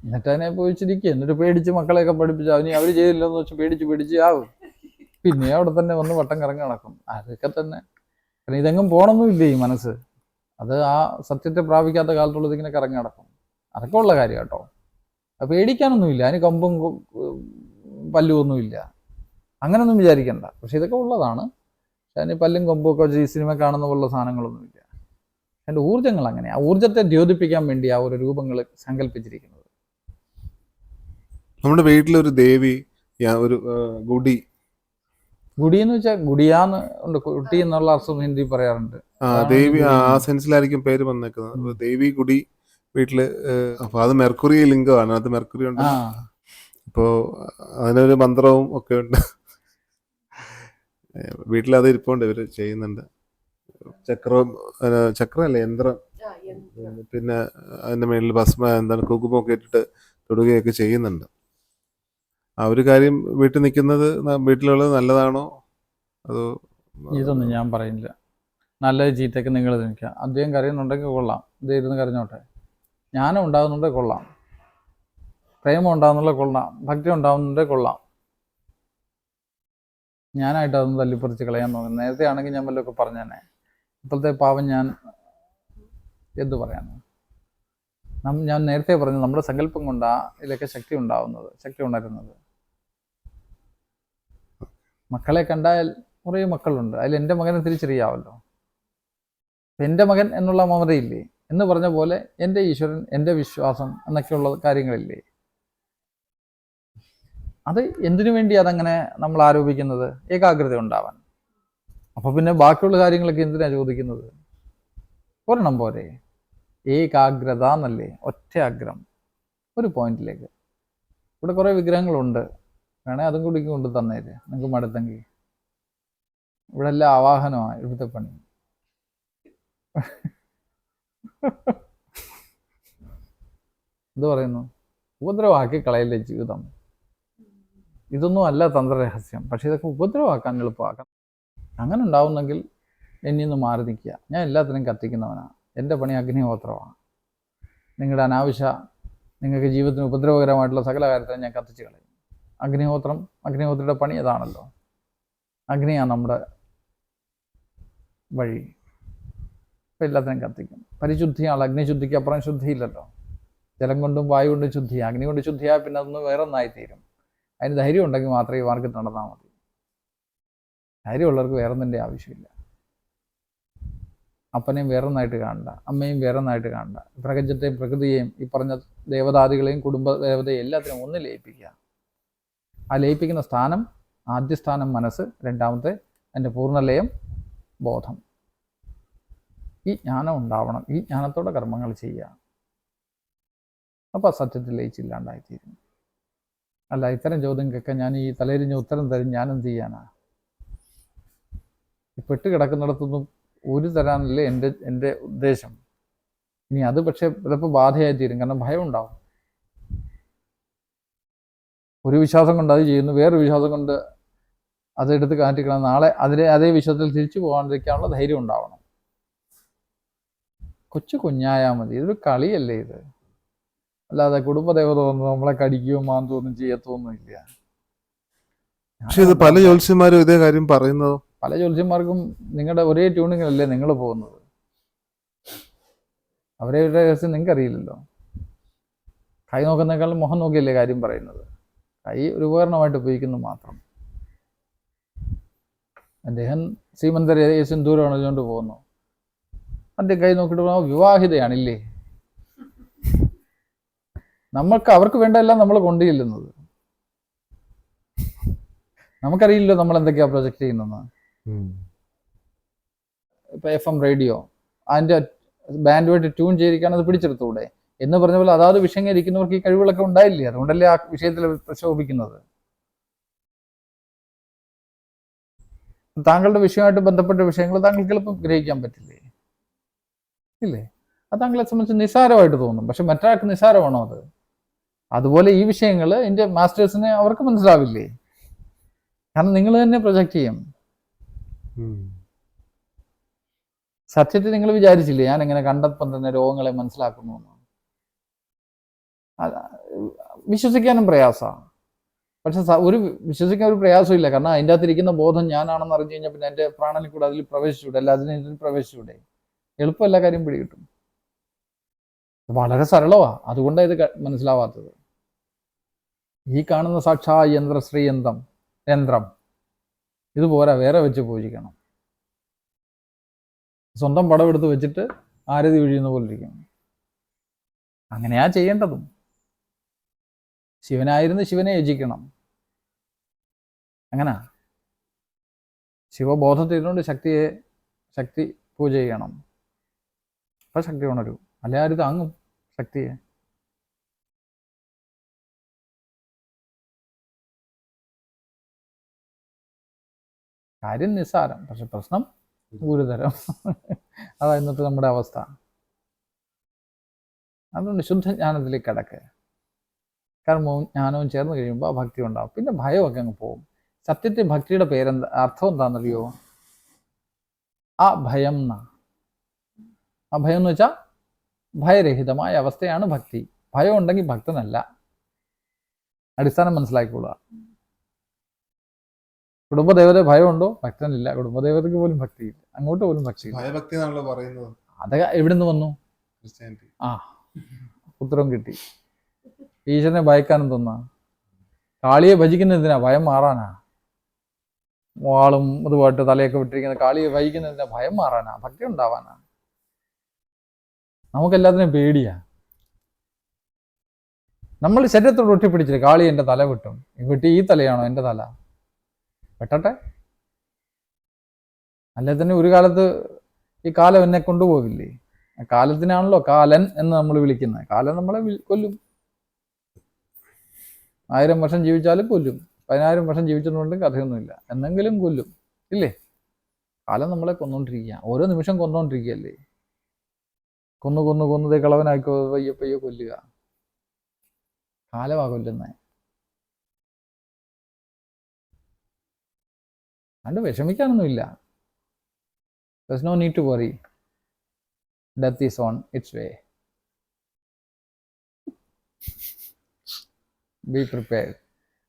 എന്നിട്ട് അതിനെ പോയിച്ചിരിക്കുക എന്നിട്ട് പേടിച്ച് മക്കളെയൊക്കെ പഠിപ്പിച്ച് അവന് അവർ ചെയ്തില്ലെന്ന് വെച്ച് പേടിച്ച് പേടിച്ച് ആവും. പിന്നെ അവിടെ തന്നെ വന്ന് വട്ടം കറങ്ങി നടക്കും. അതൊക്കെ തന്നെ. കാരണം ഇതെങ്ങും പോകണമെന്നില്ല ഈ മനസ്സ്? അത് ആ സത്യത്തെ പ്രാപിക്കാത്ത കാലത്തുള്ളത് ഇങ്ങനെ കറങ്ങി നടക്കും. അതൊക്കെ ഉള്ള കാര്യം കേട്ടോ. പേടിക്കാനൊന്നുമില്ല. അതിന് കമ്പും പല്ലും ഒന്നുമില്ല അങ്ങനൊന്നും വിചാരിക്കണ്ട. പക്ഷെ ഇതൊക്കെ ഉള്ളതാണ്. പക്ഷെ അതിന് പല്ലും കൊമ്പും ഒക്കെ വെച്ച് ഈ സിനിമ കാണുന്ന പോലുള്ള സാധനങ്ങളൊന്നുമില്ല. അതിന്റെ ഊർജങ്ങൾ അങ്ങനെ ആ ഊർജത്തെ ദ്യോതിപ്പിക്കാൻ വേണ്ടി ആ ഒരു രൂപങ്ങൾ സങ്കല്പിച്ചിരിക്കുന്നത്. നമ്മുടെ വീട്ടിലൊരു ദേവി ഒരു ഗുഡി. ഗുടി എന്ന് വെച്ചാൽ ഗുഡിയാന്ന് ഉണ്ട്. കുട്ടി എന്നുള്ള അർത്ഥം ഹിന്ദി പറയാറുണ്ട്. ദേവി ആ സെൻസിലായിരിക്കും പേര് വന്നേക്കുന്നത്. ദേവി ഗുഡി വീട്ടിൽ അപ്പൊ അത് മെർക്കുറി ലിംഗമാണ് അത് മെർക്കുറി ഉണ്ട്. അപ്പോ അതിനൊരു മന്ത്രവും ഒക്കെ ഉണ്ട്. വീട്ടിൽ അത് ഇരിപ്പുണ്ട്. ഇവർ ചെയ്യുന്നുണ്ട്. ചക്രം ചക്രമല്ല? യന്ത്രം. ആ, യന്ത്രം. പിന്നെ അതിന്റെ മേളിൽ ഭസ്മ എന്താണ് കുങ്കുമൊക്കെ ഇട്ടിട്ട് തൊടുകയൊക്കെ ചെയ്യുന്നുണ്ട്. ആ ഒരു കാര്യം വീട്ടിൽ നിൽക്കുന്നത് വീട്ടിലുള്ളത് നല്ലതാണോ? അതോ ഇതൊന്നും ഞാൻ പറയുന്നില്ല. നല്ല ചീത്തയ്ക്ക് നിങ്ങൾ നിൽക്കുക. അദ്ദേഹം കരയുന്നുണ്ടെങ്കിൽ കൊള്ളാം. ഇത് ഇരുന്ന് കരഞ്ഞോട്ടെ. ജ്ഞാനം ഉണ്ടാകുന്നുണ്ടേ കൊള്ളാം. പ്രേമം ഉണ്ടാകുന്നുള്ള കൊള്ളാം. ഭക്തി ഉണ്ടാകുന്നുണ്ടേ കൊള്ളാം. ഞാനായിട്ട് അതൊന്ന് തല്ലിപ്പറിച്ച് കളയാൻ നോക്കുന്നത് നേരത്തെ ആണെങ്കിൽ ഞാൻ വല്ലതൊക്കെ പറഞ്ഞേനെ. ഇപ്പോഴത്തെ പാവം ഞാൻ എന്ത് പറയാൻ ഞാൻ നേരത്തെ പറഞ്ഞു നമ്മുടെ സങ്കല്പം കൊണ്ടാ ഇതിലൊക്കെ ശക്തി ഉണ്ടാവുന്നത് ശക്തി ഉണരുന്നത്. മക്കളെ കണ്ടാൽ കുറേ മക്കളുണ്ട്. അതിൽ എന്റെ മകനെ തിരിച്ചറിയാമല്ലോ എന്റെ മകൻ എന്നുള്ള മമതയില്ലേ? എന്ന് പറഞ്ഞ പോലെ എന്റെ ഈശ്വരൻ എന്റെ വിശ്വാസം എന്നൊക്കെയുള്ള കാര്യങ്ങളില്ലേ? അത് എന്തിനു വേണ്ടി അതങ്ങനെ നമ്മൾ ആരോപിക്കുന്നത്? ഏകാഗ്രത ഉണ്ടാവാൻ. അപ്പൊ പിന്നെ ബാക്കിയുള്ള കാര്യങ്ങളൊക്കെ എന്തിനാ ചോദിക്കുന്നത്? ഒരെണ്ണം പോരെ. ഏകാഗ്രത എന്നല്ലേ? ഒറ്റ അഗ്രം ഒരു പോയിന്റിലേക്ക്. ഇവിടെ കുറേ വിഗ്രഹങ്ങളുണ്ട്. വേണേ അതും കൂടി കൊണ്ട് തന്നേര്. നിങ്ങൾക്ക് മടുത്തെങ്കിൽ. ഇവിടെ എല്ലാം ആവാഹനമാണ് ഇവിടുത്തെ പണി. എന്ത് പറയുന്നു? ഉപദ്രവമാക്കി കളയല്ലേ ജീവിതം. ഇതൊന്നും അല്ല തന്ത്രരഹസ്യം. പക്ഷെ ഇതൊക്കെ ഉപദ്രവമാക്കാൻ എളുപ്പമാക്കാം അങ്ങനെ ഉണ്ടാവുന്നെങ്കിൽ എന്നിൽ നിന്ന് മാറി നിൽക്കുക. ഞാൻ എല്ലാത്തിനും കത്തിക്കുന്നവനാണ് എന്റെ പണി അഗ്നിഹോത്രമാണ്. നിങ്ങളുടെ അനാവശ്യ നിങ്ങൾക്ക് ജീവിതത്തിന് ഉപദ്രവകരമായിട്ടുള്ള സകല കാര്യത്തിനും ഞാൻ കത്തിച്ച് കളയും. അഗ്നിഹോത്രം അഗ്നിഹോത്രയുടെ പണി അതാണല്ലോ. അഗ്നിയാണ് നമ്മുടെ വഴി. അപ്പം എല്ലാത്തിനും കത്തിക്കും. പരിശുദ്ധിയാണ് അഗ്നിശുദ്ധിക്ക് അപ്പുറം ശുദ്ധിയില്ലല്ലോ. ജലം കൊണ്ടും വായു കൊണ്ടും ശുദ്ധി. അഗ്നി കൊണ്ട് ശുദ്ധിയാൽ പിന്നെ അതൊന്നും വേറെ ഒന്നായി തീരും അതിന് ധൈര്യം ഉണ്ടെങ്കിൽ മാത്രമേ ഈ മാർഗത്തിൽ നടന്നാൽ മതി. ധൈര്യമുള്ളവർക്ക് വേറെ ഒന്നിന്റെ ആവശ്യമില്ല. അപ്പനെയും വേറെ ഒന്നായിട്ട് കാണണ്ട. അമ്മയും വേറെ ഒന്നായിട്ട് കാണണ്ട പ്രപഞ്ചത്തെയും പ്രകൃതിയെയും ഈ പറഞ്ഞ ദേവതാദികളെയും കുടുംബ ദേവതയും എല്ലാത്തിനും ഒന്ന് ലയിപ്പിക്കുക. ആ ലയിപ്പിക്കുന്ന സ്ഥാനം ആദ്യ സ്ഥാനം മനസ്സ് രണ്ടാമത്തെ എന്റെ പൂർണലയം ബോധം. ഈ ജ്ഞാനം ഉണ്ടാവണം ഈ ജ്ഞാനത്തോടെ കർമ്മങ്ങൾ ചെയ്യുക. അപ്പോൾ സത്യത്തിൽ ലയിച്ചില്ലാണ്ടായിത്തീരും അല്ല ഇത്തരം ചോദ്യങ്ങൾക്കൊക്കെ ഞാൻ ഈ തലയിരിഞ്ഞ ഉത്തരം തരും ഞാൻ എന്ത് ചെയ്യാനാ പെട്ട് കിടക്കുന്നിടത്തൊന്നും ഒരു തരാനല്ലേ എന്റെ എന്റെ ഉദ്ദേശം. ഇനി അത് പക്ഷേ ചിലപ്പോൾ ബാധയായി തീരും കാരണം ഭയം ഉണ്ടാവും ഒരു വിശ്വാസം കൊണ്ട് അത് ചെയ്യുന്നു വേറൊരു വിശ്വാസം കൊണ്ട് അതെടുത്ത് കാറ്റിക്കണം നാളെ അതിലെ അതേ വിശ്വാസത്തിൽ തിരിച്ചു പോകാണ്ടിരിക്കാനുള്ള ധൈര്യം ഉണ്ടാവണം. കൊച്ചു കുഞ്ഞായാൽ മതി. ഇതൊരു കളിയല്ലേ ഇത്? അല്ലാതെ കുടുംബദേവത ഒന്നും നമ്മളെ കടിക്കുകയോ മാന്തോ ഒന്നും ചെയ്യത്തൊന്നും ഇല്ല. പക്ഷെ ഇത് പല ജ്യോത്സ്യന്മാരും ഇതേ കാര്യം പറയുന്നതോ. പല ജ്യോത്സ്യന്മാർക്കും നിങ്ങളുടെ ഒരേ ട്യൂണിങ്ങിലല്ലേ നിങ്ങൾ പോകുന്നത്? അവരെ രഹസ്യം നിങ്ങൾക്ക് അറിയില്ലല്ലോ കൈ നോക്കുന്നേക്കാളും മുഖം നോക്കിയല്ലേ കാര്യം പറയുന്നത്? കൈ ഒരു ഉപകരണമായിട്ട് ഉപയോഗിക്കുന്നു മാത്രം. അദ്ദേഹം ശ്രീമന്തരെ യേശുൻ ദൂരം അണിഞ്ഞുകൊണ്ട് പോകുന്നു. അദ്ദേഹം കൈ നോക്കിയിട്ട് പറഞ്ഞു വിവാഹിതയാണില്ലേ? നമ്മൾക്ക് അവർക്ക് വേണ്ടതെല്ലാം നമ്മൾ കൊണ്ടുചെല്ലുന്നത് നമുക്കറിയില്ലല്ലോ നമ്മൾ എന്തൊക്കെയാ പ്രൊജക്ട് ചെയ്യുന്നതെന്ന്. ഇപ്പൊ എഫ് എം റേഡിയോ അതിന്റെ ബാൻഡുമായിട്ട് ട്യൂൺ ചെയ്തിരിക്കാൻ അത് പിടിച്ചെടുത്തൂടെ? എന്ന് പറഞ്ഞ പോലെ അതാത് വിഷയം ഇരിക്കുന്നവർക്ക് ഈ കഴിവുകളൊക്കെ ഉണ്ടായില്ലേ? അതുകൊണ്ടല്ലേ ആ വിഷയത്തിൽ പ്രശോഭിക്കുന്നത് താങ്കളുടെ വിഷയമായിട്ട് ബന്ധപ്പെട്ട വിഷയങ്ങൾ താങ്കൾക്ക് എളുപ്പം ഗ്രഹിക്കാൻ പറ്റില്ലേ? ഇല്ലേ? അത് താങ്കളെ സംബന്ധിച്ച് നിസാരമായിട്ട് തോന്നും. പക്ഷെ മറ്റൊരാൾക്ക് നിസാരമാണോ അത്? അതുപോലെ ഈ വിഷയങ്ങൾ എന്റെ മാസ്റ്റേഴ്സിന് അവർക്ക് മനസ്സിലാവില്ലേ? കാരണം നിങ്ങൾ തന്നെ പ്രൊജക്റ്റ് ചെയ്യും. സത്യത്തിൽ നിങ്ങൾ വിചാരിച്ചില്ലേ ഞാൻ എങ്ങനെ കണ്ടപ്പം തന്നെ രോഗങ്ങളെ മനസ്സിലാക്കുന്നു വിശ്വസിക്കാനും പ്രയാസമാണ് പക്ഷെ ഒരു വിശ്വസിക്കാൻ ഒരു പ്രയാസമില്ല കാരണം അതിന്റെ അകത്തിരിക്കുന്ന ബോധം ഞാനാണെന്ന് അറിഞ്ഞു കഴിഞ്ഞാൽ പിന്നെ എന്റെ പ്രാണനിൽ കൂടെ അതിൽ പ്രവേശിച്ചൂടെ? അല്ല അതിന് ഇതിൽ പ്രവേശിച്ചൂടെ? എളുപ്പമല്ല കാര്യം പിടികിട്ടും. വളരെ സരളമാണ് അതുകൊണ്ടാണ് ഇത് മനസ്സിലാവാത്തത്. ഈ കാണുന്ന സാക്ഷാ യന്ത്ര ശ്രീയന്ത്രം യന്ത്രം ഇത് പോരാ വേറെ വെച്ച് പൂജിക്കണം. സ്വന്തം പടം എടുത്ത് വെച്ചിട്ട് ആരതി ഒഴിയുന്ന പോലെ ഇരിക്കും അങ്ങനെയാ ചെയ്യേണ്ടതും. ശിവനായിരുന്നു ശിവനെ യജിക്കണം. അങ്ങനെ. ശിവബോധത്തിരുന്നുകൊണ്ട് ശക്തിയെ ശക്തി പൂജ ചെയ്യണം. അപ്പൊ ശക്തി ഉണരൂ അല്ലെ ആര് താങ്ങും ശക്തിയെ. കാര്യം നിസ്സാരം പക്ഷെ പ്രശ്നം ഗുരുതരം. അതാ ഇന്നത്തെ നമ്മുടെ അവസ്ഥ. അതുകൊണ്ട് ശുദ്ധ ജ്ഞാനത്തിലേക്ക് കടക്കുക കർമ്മവും ജ്ഞാനവും ചേർന്ന് കഴിയുമ്പോൾ ഭക്തി ഉണ്ടാവും. പിന്നെ ഭയമൊക്കെ അങ്ങ് പോകും സത്യത്തിൽ ഭക്തിയുടെ പേരെന്താ? അർത്ഥം എന്താണെന്നറിയോ? ആ ഭയം എന്നാ ആ ഭയം എന്ന് വെച്ചാൽ ഭയരഹിതമായ അവസ്ഥയാണ് ഭക്തി. ഭയം ഉണ്ടെങ്കിൽ ഭക്തനല്ല. അടിസ്ഥാനം മനസ്സിലാക്കിക്കൊള്ളുക. കുടുംബദേവത ഭയമുണ്ടോ? ഭക്തനില്ല. കുടുംബദേവതയ്ക്ക് പോലും ഭക്തിയില്ല. അങ്ങോട്ട് പോലും ഭക്തി ഭയഭക്തി എന്നാണല്ലോ പറയുന്നത്? എവിടുന്ന് വന്നു? ക്രിസ്ത്യാനിറ്റി. ആ. ഉത്തരവും കിട്ടി. ഈശ്വരനെ ഭയക്കാനും തോന്നാ കാളിയെ ഭജിക്കുന്ന എന്തിനാ? ഭയം മാറാനാ? വാളും അതുപോലെ തലയൊക്കെ വിട്ടിരിക്കുന്ന കാളിയെ ഭജിക്കുന്ന എന്തിനാ? ഭയം മാറാനാ? ഭക്തി ഉണ്ടാവാനാ? നമുക്കെല്ലാത്തിനും പേടിയാ. നമ്മൾ ശരീരത്തോട് ഒട്ടിപ്പിടിച്ചില്ല കാളി എന്റെ തല വിട്ടും. വിട്ടി ഈ തലയാണോ എന്റെ തല? വെട്ടട്ടെ. അല്ലെ തന്നെ ഒരു കാലത്ത് ഈ കാലം എന്നെ കൊണ്ടുപോകില്ലേ? കാലത്തിനാണല്ലോ കാലൻ എന്ന് നമ്മൾ വിളിക്കുന്നത്. കാലം നമ്മളെ കൊല്ലും. ആയിരം വർഷം ജീവിച്ചാലും കൊല്ലും. പതിനായിരം വർഷം ജീവിച്ചതുകൊണ്ട് കഥയൊന്നുമില്ല. എന്നെങ്കിലും കൊല്ലും. ഇല്ലേ? കാലം നമ്മളെ കൊന്നുകൊണ്ടിരിക്കുക ഓരോ നിമിഷം കൊന്നുകൊണ്ടിരിക്കുകയല്ലേ കൊന്നു കൊന്നു കൊന്നു കളവനായിക്കോ പയ്യെ പയ്യെ കൊല്ലുക. കാലമാ കൊല്ലുന്നേ. അതുകൊണ്ട് വിഷമിക്കാനൊന്നുമില്ല. There's no need to worry Death is on its way be prepared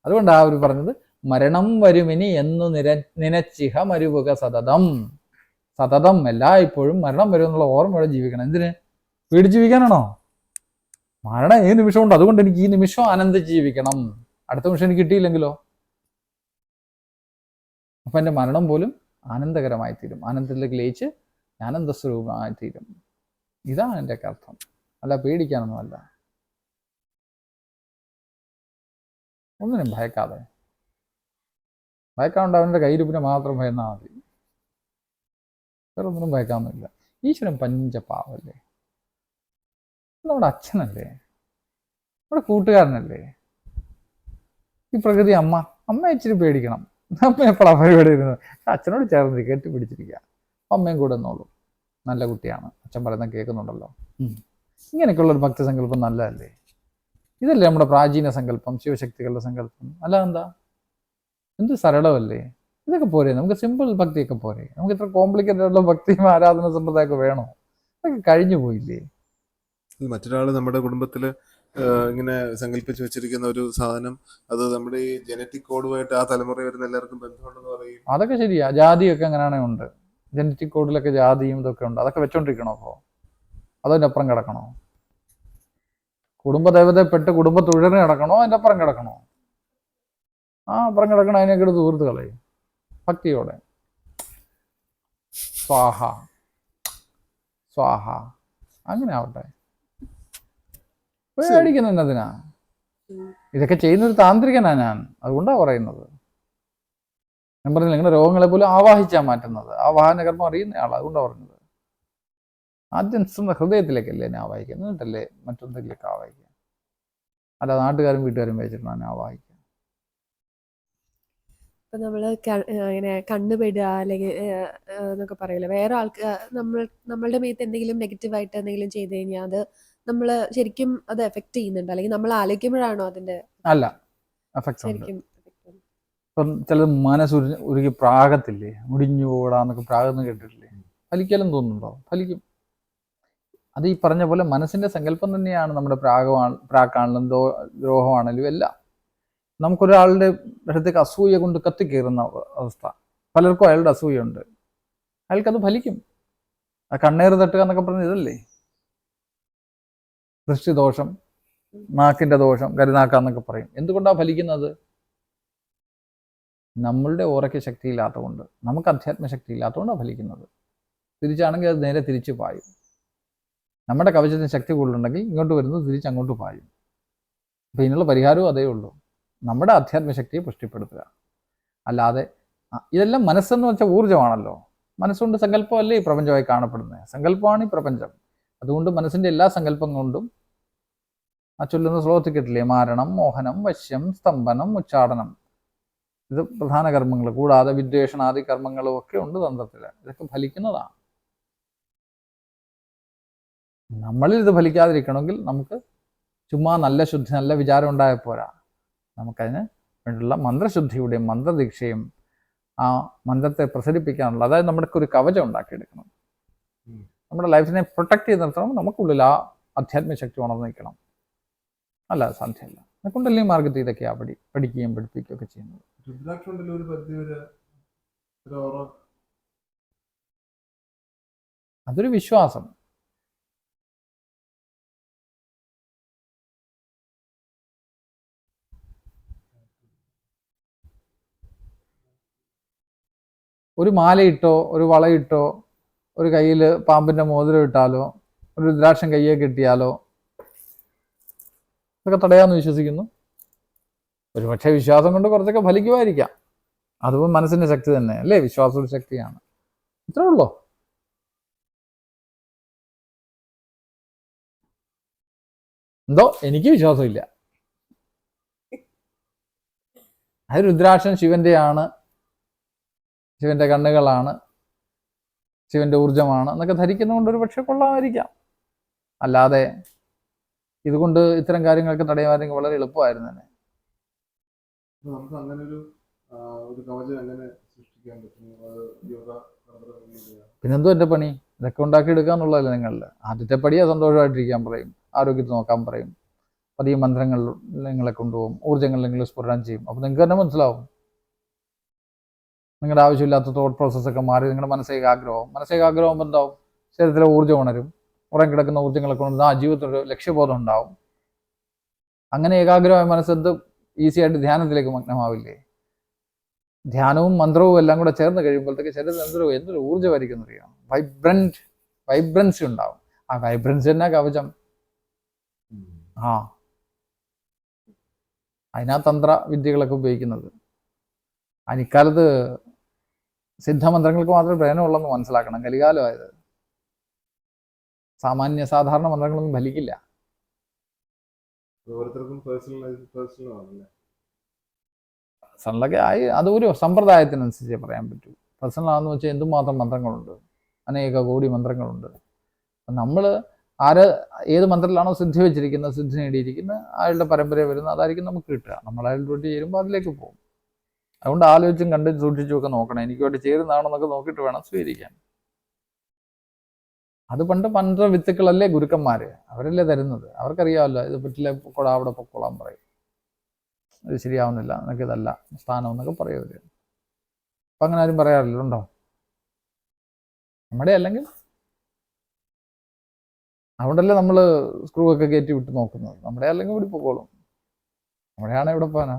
അതുകൊണ്ടാണ് അവർ പറഞ്ഞത് മരണം വരുമിനി എന്നു നിര നിനച്ചിഹ മരുവുക സതതം. സതതം എല്ലായ്പ്പോഴും മരണം വരും എന്നുള്ള ഓർമ്മയോടെ ജീവിക്കണം. എന്തിന്? വീട് ജീവിക്കാനാണോ? മരണം ഏത് നിമിഷമുണ്ട്. അതുകൊണ്ട് എനിക്ക് ഈ നിമിഷം ആനന്ദിച്ച് ജീവിക്കണം. അടുത്ത നിമിഷം എനിക്ക് കിട്ടിയില്ലെങ്കിലോ? അപ്പൊ എന്റെ മരണം പോലും ആനന്ദകരമായി തീരും. ആനന്ദത്തിലേക്ക് ലയിച്ച് ആനന്ദ സ്വരൂപമായി തീരും. ഇതാണ് എന്റെ അർത്ഥം അല്ല പേടിക്കാനൊന്നുമല്ല. ഒന്നിനും ഭയക്കാതെ. ഭയക്കാണ്ട് അവന്റെ പിന്നെ മാത്രം ഭയന്നാൽ മതി. വേറെ ഒന്നും ഭയക്കാമെന്നില്ല ഈശ്വരൻ പഞ്ചപാവല്ലേ? നമ്മുടെ അച്ഛനല്ലേ? നമ്മുടെ കൂട്ടുകാരനല്ലേ? ഈ പ്രകൃതി അമ്മ അമ്മ ഇച്ചിരി പേടിക്കണം. അമ്മ എപ്പോഴാ പരിപാടി വരുന്നത്? അച്ഛനോട് ചേർന്ന് കെട്ടി പിടിച്ചിരിക്കുക. അമ്മയും കൂടെ എന്നോളൂ നല്ല കുട്ടിയാണ്. അച്ഛൻ പറയുന്നത് കേൾക്കുന്നുണ്ടല്ലോ. ഇങ്ങനെയൊക്കെയുള്ള ഒരു ഭക്തസങ്കല്പം നല്ലതല്ലേ? ഇതല്ലേ നമ്മുടെ പ്രാചീന സങ്കല്പം ശിവശക്തികളുടെ സങ്കല്പം. അല്ല എന്താ എന്ത് സരളമല്ലേ? ഇതൊക്കെ പോരെ. നമുക്ക് സിമ്പിൾ ഭക്തിയൊക്കെ പോരെ. നമുക്ക് ഇത്ര കോംപ്ലിക്കേറ്റഡ് ആയിട്ടുള്ള ഭക്തിയും ആരാധന സമ്പ്രദായമൊക്കെ വേണോ? അതൊക്കെ കഴിഞ്ഞു പോയില്ലേ? മറ്റൊരാൾ നമ്മുടെ കുടുംബത്തിൽ ഇങ്ങനെ സങ്കല്പിച്ച് വെച്ചിരിക്കുന്ന ഒരു സാധനം അത് നമ്മുടെ ഈ ജനറ്റിക് കോഡുമായിട്ട് ആ തലമുറ വരുന്ന എല്ലാവർക്കും ബന്ധമുണ്ടെന്ന് പറയും. അതൊക്കെ ശരിയാ. ജാതിയൊക്കെ അങ്ങനെയാണെ ഉണ്ട്. ജനറ്റിക് കോഡിലൊക്കെ ജാതിയും ഇതൊക്കെ ഉണ്ട്. അതൊക്കെ വെച്ചോണ്ടിരിക്കണോ അപ്പോ അതിന്റെ അപ്പുറം കിടക്കണോ? കുടുംബ തുഴന് കിടക്കണോ? അതിന്റെ അപ്പുറം കിടക്കണോ? ആ അപ്പുറം കിടക്കണോ അതിനൊക്കെ എടുത്ത് തീർത്ത് കളയും. ഭക്തിയോടെ സ്വാഹ. സ്വാഹ. അങ്ങനെ ആവട്ടെ. പേടിക്കുന്ന എന്നതിനാ? ഇതൊക്കെ ചെയ്യുന്നൊരു താന്ത്രികനാ ഞാൻ. അതുകൊണ്ടാണ് പറയുന്നത്. ഞാൻ പറഞ്ഞില്ല നിങ്ങളുടെ രോഗങ്ങളെ പോലും ആവാഹിച്ചാ മാറ്റുന്നത്. ആവാഹന കർമ്മം അറിയുന്ന ആളാ അതുകൊണ്ടാണ് പറഞ്ഞത്. ആദ്യം സ്വന്തം ഹൃദയത്തിലേക്കല്ലേ എന്നെ ആവാഹിക്കുക എന്നിട്ടല്ലേ മറ്റൊന്നിലേക്ക് ആവാഹിക്കുക. അല്ല നാട്ടുകാരും വീട്ടുകാരും വെച്ചിട്ടാണ് എന്നെ ആവാഹിക്കുക. ഇപ്പൊ നമ്മൾ ഇങ്ങനെ കണ്ണുപെടുക അല്ലെങ്കിൽ എന്നൊക്കെ പറയില്ല? വേറെ ആൾക്ക് നമ്മൾ നമ്മളുടെ മേത്ത് എന്തെങ്കിലും നെഗറ്റീവായിട്ട് എന്തെങ്കിലും ചെയ്തു കഴിഞ്ഞാൽ അത് നമ്മൾ ശരിക്കും അത് എഫക്ട് ചെയ്യുന്നുണ്ട്. അല്ലെങ്കിൽ നമ്മൾ ആലോചിക്കുമ്പോഴാണോ അതിന്റെ അല്ല ശരിക്കും? ഇപ്പം ചിലത് മനസ്സ് ഉരുകി പ്രാകത്തില്ലേ? മുടിഞ്ഞു പോടാന്നൊക്കെ പ്രാകെന്ന് കേട്ടിട്ടില്ലേ? ഫലിക്കലും തോന്നുന്നുണ്ടോ? ഫലിക്കും. അത് ഈ പറഞ്ഞ പോലെ മനസ്സിന്റെ സങ്കല്പം തന്നെയാണ് നമ്മുടെ പ്രാഗമാണ് പ്രാക്കാണെങ്കിലും ദ്രോഹമാണെങ്കിലും എല്ലാം. നമുക്കൊരാളുടെ അടുത്തേക്ക് അസൂയ കൊണ്ട് കത്തിക്കയറുന്ന അവ- അവസ്ഥ. പലർക്കും അയാളുടെ അസൂയുണ്ട്. അയാൾക്കത് ഫലിക്കും. ആ കണ്ണേറ് തട്ടുക എന്നൊക്കെ പറഞ്ഞ ഇതല്ലേ? ദൃഷ്ടിദോഷം നാക്കിന്റെ ദോഷം കരുനാക്കാന്നൊക്കെ പറയും. എന്തുകൊണ്ടാണ് ഫലിക്കുന്നത്? നമ്മളുടെ ഓറയ്ക്ക് ശക്തി ഇല്ലാത്തതുകൊണ്ട് നമുക്ക് അധ്യാത്മശക്തി ഇല്ലാത്തതുകൊണ്ടാണ് ഫലിക്കുന്നത്. തിരിച്ചാണെങ്കിൽ അത് നേരെ തിരിച്ചു പായും. നമ്മുടെ കവചത്തിന് ശക്തി കൂടുതലുണ്ടെങ്കിൽ ഇങ്ങോട്ട് വരുന്നത് തിരിച്ച് അങ്ങോട്ട് പായും. അപ്പം ഇതിനുള്ള പരിഹാരവും അതേ ഉള്ളൂ നമ്മുടെ ആധ്യാത്മശക്തിയെ പുഷ്ടിപ്പെടുത്തുക. അല്ലാതെ ഇതെല്ലാം മനസ്സെന്ന് വെച്ചാൽ ഊർജമാണല്ലോ. മനസ്സുകൊണ്ട് സങ്കല്പമല്ലേ ഈ പ്രപഞ്ചമായി കാണപ്പെടുന്നത്? സങ്കല്പമാണ് ഈ പ്രപഞ്ചം. അതുകൊണ്ട് മനസ്സിന്റെ എല്ലാ സങ്കല്പം കൊണ്ടും ആ ചൊല്ലുന്ന ശ്ലോകത്തിൽ കേട്ടില്ലേ മാരണം മോഹനം വശ്യം സ്തംഭനം ഉച്ചാടനം. ഇത് പ്രധാന കർമ്മങ്ങൾ. കൂടാതെ വിദ്വേഷണാദി കർമ്മങ്ങളും ഒക്കെ ഉണ്ട് തന്ത്രത്തിൽ. ഇതൊക്കെ ഫലിക്കുന്നതാണ്. നമ്മളിൽ ഇത് ഫലിക്കാതിരിക്കണമെങ്കിൽ നമുക്ക് ചുമ്മാ നല്ല ശുദ്ധി നല്ല വിചാരം ഉണ്ടായാൽ പോരാ. നമുക്കതിന് വേണ്ടിയുള്ള മന്ത്രശുദ്ധിയുടെയും മന്ത്രദീക്ഷയും ആ മന്ത്രത്തെ പ്രസരിപ്പിക്കാനുള്ള അതായത് നമ്മുടെ ഒരു കവചം ഉണ്ടാക്കിയെടുക്കണം. നമ്മുടെ ലൈഫിനെ പ്രൊട്ടക്ട് ചെയ്ത് നിർത്തണം. നമുക്കുള്ളിൽ ആ അധ്യാത്മിക ശക്തി ഉണർന്നു നിൽക്കണം. അല്ല സാധ്യമല്ല. അതുകൊണ്ടല്ലേ മാർഗത്തിൽ ഇതൊക്കെയാണ് പഠി പഠിക്കുകയും പഠിപ്പിക്കുകയും ഒക്കെ ചെയ്യുന്നത് അതൊരു വിശ്വാസം. ഒരു മാലയിട്ടോ ഒരു വളയിട്ടോ ഒരു കയ്യിൽ പാമ്പിന്റെ മോതിരം ഇട്ടാലോ ഒരു ദ്രാക്ഷം കയ്യെ കിട്ടിയാലോ? ഇതൊക്കെ തടയാന്ന് വിശ്വസിക്കുന്നു. ഒരുപക്ഷെ വിശ്വാസം കൊണ്ട് കുറച്ചൊക്കെ ഫലിക്കുമായിരിക്കാം. അതും മനസ്സിന്റെ ശക്തി തന്നെ അല്ലേ? വിശ്വാസം ശക്തിയാണ്. ഇത്രേ ഉള്ളോ? എന്തോ? എനിക്ക് വിശ്വാസമില്ല. അത് രുദ്രാക്ഷൻ ശിവന്റെയാണ്. ശിവന്റെ കണ്ണുകളാണ് ശിവന്റെ ഊർജമാണ് എന്നൊക്കെ ധരിക്കുന്നതുകൊണ്ട് ഒരു പക്ഷെ കൊള്ളാമായിരിക്കാം. അല്ലാതെ ഇതുകൊണ്ട് ഇത്തരം കാര്യങ്ങൾക്ക് തടയുമായിരുന്നെങ്കിൽ വളരെ എളുപ്പമായിരുന്നു തന്നെ അപ്പൊ നമുക്ക് അങ്ങനെ ഒരു ആ, ഒരു കവചം എങ്ങനെ സൃഷ്ടിക്കാൻ പറ്റും അത് യോഗ തന്ത്രങ്ങളിലൂടെ പിന്നെന്തോ എന്റെ പണി? ഇതൊക്കെ ഉണ്ടാക്കിയെടുക്കുക എന്നുള്ളതല്ല നിങ്ങളിൽ? ആദ്യത്തെ പടിയെ സന്തോഷമായിട്ടിരിക്കാൻ പറയും ആരോഗ്യത്തിൽ നോക്കാൻ പറയും. പതിയെ മന്ത്രങ്ങൾ നിങ്ങളെ കൊണ്ടുപോകും ഊർജങ്ങൾ നിങ്ങൾ സ്ഫുരണം ചെയ്യും. അപ്പോൾ നിങ്ങൾക്ക് തന്നെ മനസ്സിലാവും. നിങ്ങളുടെ ആവശ്യമില്ലാത്ത തോട്ട് പ്രോസസ്സൊക്കെ മാറി നിങ്ങളുടെ മനസ്സേകാഗ്രഹവും മനസ്സേകാഗ്രഹം എന്താവും? ശരീരത്തിലെ ഊർജം ഉണരും. ഉറങ്ങി കിടക്കുന്ന ഊർജങ്ങളൊക്കെ ഉണരും ആ ജീവിതത്തിലൊരു ലക്ഷ്യബോധം ഉണ്ടാവും. അങ്ങനെ ഏകാഗ്രമായ മനസ്സെന്ത് ഈസി ആയിട്ട് ധ്യാനത്തിലേക്ക് മഗ്നമാവില്ലേ? ധ്യാനവും മന്ത്രവും എല്ലാം കൂടെ ചേർന്ന് കഴിയുമ്പോഴത്തേക്ക് ശരീരത്തിൽ എന്തൊരു എന്തൊരു ഊർജമായിരിക്കും അറിയാം വൈബ്രന്റ് വൈബ്രൻസി ഉണ്ടാവും. ആ വൈബ്രൻസി തന്നെ കവചം. ആ. അതിനാ തന്ത്ര വിദ്യകളൊക്കെ ഉപയോഗിക്കുന്നത്. അതിന് ഇക്കാലത്ത് സിദ്ധമന്ത്രങ്ങൾക്ക് മാത്രമേ പ്രയോജനമുള്ളെന്ന് മനസ്സിലാക്കണം. കലികാലമായത്. സാമാന്യ സാധാരണ മന്ത്രങ്ങളൊന്നും ഫലിക്കില്ല. പേഴ്സണലൊക്കെ ആയി അത് ഒരു സമ്പ്രദായത്തിനനുസരിച്ചേ പറയാൻ പറ്റൂ. പേഴ്സണൽ ആണെന്ന് വെച്ചാൽ എന്തുമാത്രം മന്ത്രങ്ങളുണ്ട്? അനേക കോടി മന്ത്രങ്ങളുണ്ട്. നമ്മൾ ആര് ഏത് മന്ത്രത്തിലാണോ സിദ്ധി വെച്ചിരിക്കുന്നത് സിദ്ധി നേടിയിരിക്കുന്നത് അയാളുടെ പരമ്പര വരുന്നത് അതായിരിക്കും നമുക്ക് കിട്ടുക. നമ്മൾ അയാളുടെ ചേരുമ്പോൾ അതിലേക്ക് പോകും. അതുകൊണ്ട് ആലോചിച്ചും കണ്ടും സൂക്ഷിച്ചും ഒക്കെ നോക്കണം. വേണ്ടി ചേരുന്നതാണെന്നൊക്കെ നോക്കിയിട്ട് വേണം സ്വീകരിക്കാൻ. അത് പണ്ട് മന്ത്ര വിത്തുക്കളല്ലേ ഗുരുക്കന്മാര്? അവരല്ലേ തരുന്നത്? അവർക്കറിയാമല്ലോ ഇത് പറ്റില്ല പൊക്കോളാം അവിടെ പൊക്കോളാൻ പറയും. ഇത് ശരിയാവുന്നില്ല നിനക്ക് ഇതല്ല സ്ഥാനം എന്നൊക്കെ പറയും അവർ. അപ്പൊ അങ്ങനെ ആരും പറയാറില്ല ഉണ്ടോ? നമ്മുടെ അല്ലെങ്കിൽ? അതുകൊണ്ടല്ലേ നമ്മൾ സ്ക്രൂ ഒക്കെ കയറ്റി വിട്ട് നോക്കുന്നത്. നമ്മുടെ അല്ലെങ്കിൽ ഇവിടെ പൊക്കോളും. നമ്മുടെയാണ് ഇവിടെ പോകാനാ.